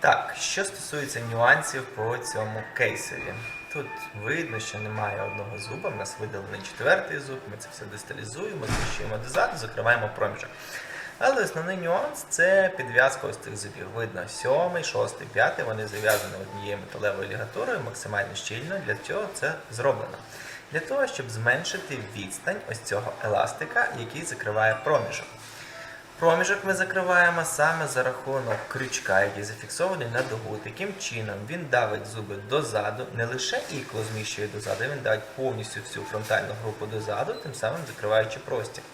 Так, що стосується нюансів по цьому кейсові. Тут видно, що немає одного зуба, в нас видалений четвертий зуб, ми це все дисталізуємо, зміщуємо дозаду, закриваємо проміжок. Але основний нюанс це підв'язка ось цих зубів. Видно, сьомий, шостий, п'ятий, вони зав'язані однією металевою лігатурою максимально щільно. Для цього це зроблено. Для того, щоб зменшити відстань ось цього еластика, який закриває проміжок. Проміжок ми закриваємо саме за рахунок крючка, який зафіксований на дугу. Таким чином він давить зуби дозаду, не лише ікло зміщує дозаду, він давить повністю всю фронтальну групу дозаду, тим самим закриваючи простір.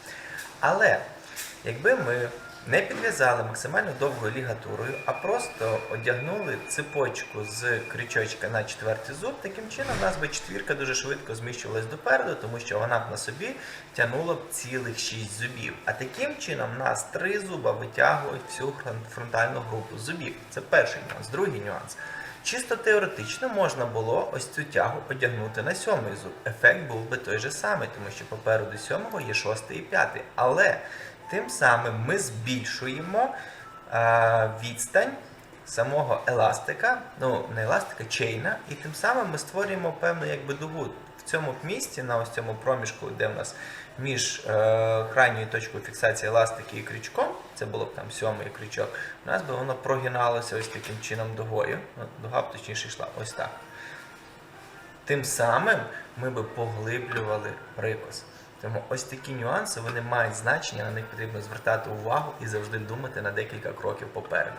Але якби ми не підв'язали максимально довгою лігатурою, а просто одягнули цепочку з крючочка на четвертий зуб, таким чином у нас би четвірка дуже швидко зміщувалась допереду, тому що вона б на собі тягнула б цілих 6 зубів. А таким чином у нас три зуба витягують всю фронтальну групу зубів. Це перший нюанс. Другий нюанс. Чисто теоретично можна було ось цю тягу одягнути на сьомий зуб. Ефект був би той же самий, тому що попереду сьомого є шостий і п'ятий. Але тим самим ми збільшуємо а, відстань самого еластика, ну не еластика, чейна, і тим самим ми створюємо певну якби дугу. В цьому місці, на ось цьому проміжку, де в нас між е, крайньою точкою фіксації еластики і крючком, це було б там сьомий крючок, у нас би воно прогиналося ось таким чином дугою. Дуга б точніше йшла ось так. Тим самим ми би поглиблювали прикус. Тому ось такі нюанси вони мають значення, на них потрібно звертати увагу і завжди думати на декілька кроків попереду.